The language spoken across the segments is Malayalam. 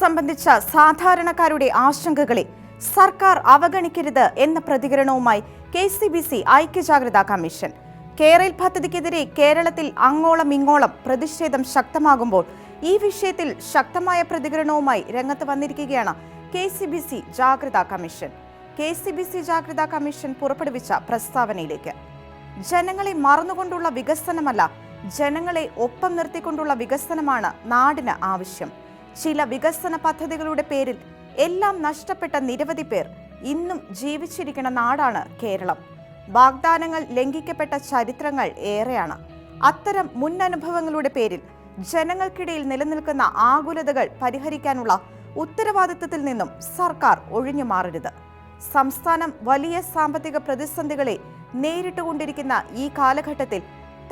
സംബന്ധിച്ച സാധാരണക്കാരുടെ ആശങ്കകളെ സർക്കാർ അവഗണിക്കരുത് എന്ന പ്രതികരണവുമായി കെ സി ബി സി ഐക്യജാഗ്രതാ കമ്മീഷൻ. കേരൽ പദ്ധതിക്കെതിരെ കേരളത്തിൽ അങ്ങോളം ഇങ്ങോളം പ്രതിഷേധം ശക്തമാകുമ്പോൾ ഈ വിഷയത്തിൽ ശക്തമായ പ്രതികരണവുമായി രംഗത്ത് വന്നിരിക്കുകയാണ് കെ സി ബി സി ജാഗ്രതാ commission. K C B C ജാഗ്രതാ കമ്മീഷൻ പുറപ്പെടുവിച്ച പ്രസ്താവനയിലേക്ക്. ജനങ്ങളെ മറന്നുകൊണ്ടുള്ള വികസനമല്ല ജനങ്ങളെ ഒപ്പം നിർത്തിക്കൊണ്ടുള്ള വികസനമാണ് നാടിന് ആവശ്യം. ചില വികസന പദ്ധതികളുടെ പേരിൽ എല്ലാം നഷ്ടപ്പെട്ട നിരവധി പേർ ഇന്നും ജീവിച്ചിരിക്കുന്ന നാടാണ് കേരളം. വാഗ്ദാനങ്ങൾ ലംഘിക്കപ്പെട്ട ചരിത്രങ്ങൾ ഏറെയാണ്. അത്തരം മുൻ അനുഭവങ്ങളുടെ പേരിൽ ജനങ്ങൾക്കിടയിൽ നിലനിൽക്കുന്ന ആകുലതകൾ പരിഹരിക്കാനുള്ള ഉത്തരവാദിത്തത്തിൽ നിന്നും സർക്കാർ ഒഴിഞ്ഞു മാറരുത്. സംസ്ഥാനം വലിയ സാമ്പത്തിക പ്രതിസന്ധികളെ നേരിട്ടുകൊണ്ടിരിക്കുന്ന ഈ കാലഘട്ടത്തിൽ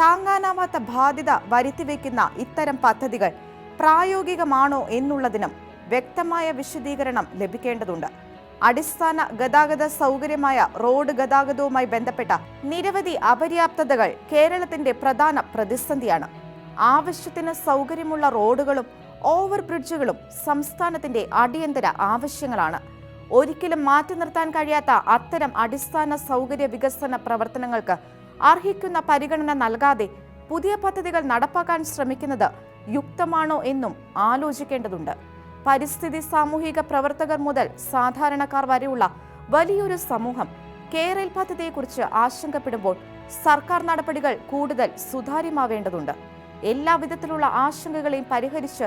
താങ്ങാനാവാത്ത ബാധ്യത വരുത്തിവെക്കുന്ന ഇത്തരം പദ്ധതികൾ പ്രായോഗികമാണോ എന്നുള്ളതിനും വ്യക്തമായ വിശദീകരണം ലഭിക്കേണ്ടതുണ്ട്. അടിസ്ഥാന ഗതാഗത സൗകര്യമായ റോഡ് ഗതാഗതവുമായി ബന്ധപ്പെട്ട നിരവധി അപര്യാപ്തതകൾ കേരളത്തിന്റെ പ്രധാന പ്രതിസന്ധിയാണ്. ആവശ്യത്തിന് സൗകര്യമുള്ള റോഡുകളും ഓവർ ബ്രിഡ്ജുകളും സംസ്ഥാനത്തിന്റെ അടിയന്തര ആവശ്യങ്ങളാണ്. ഒരിക്കലും മാറ്റി നിർത്താൻ കഴിയാത്ത അത്തരം അടിസ്ഥാന സൗകര്യ വികസന പ്രവർത്തനങ്ങൾക്ക് അർഹിക്കുന്ന പരിഗണന നൽകാതെ പുതിയ പദ്ധതികൾ നടപ്പാക്കാൻ ശ്രമിക്കുന്നത് യുക്തമാണോ എന്നും ആലോചിക്കേണ്ടതുണ്ട്. പരിസ്ഥിതി സാമൂഹിക പ്രവർത്തകർ മുതൽ സാധാരണക്കാർ വരെയുള്ള വലിയൊരു സമൂഹം കേരൽ പദ്ധതിയെക്കുറിച്ച് ആശങ്കപ്പെടുമ്പോൾ സർക്കാർ നടപടികൾ കൂടുതൽ സുതാര്യമാവേണ്ടതുണ്ട്. എല്ലാവിധത്തിലുള്ള ആശങ്കകളെയും പരിഹരിച്ച്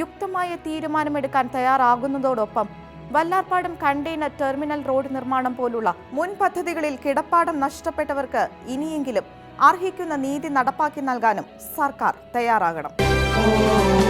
യുക്തമായ തീരുമാനമെടുക്കാൻ തയ്യാറാകുന്നതോടൊപ്പം വല്ലാർപാടം കണ്ടെയ്നർ ടെർമിനൽ റോഡ് നിർമ്മാണം പോലുള്ള മുൻ പദ്ധതികളിൽ കിടപ്പാടം നഷ്ടപ്പെട്ടവർക്ക് ഇനിയെങ്കിലും അർഹിക്കുന്ന നീതി നടപ്പാക്കി നൽകാനും സർക്കാർ തയ്യാറാകണം. Oh.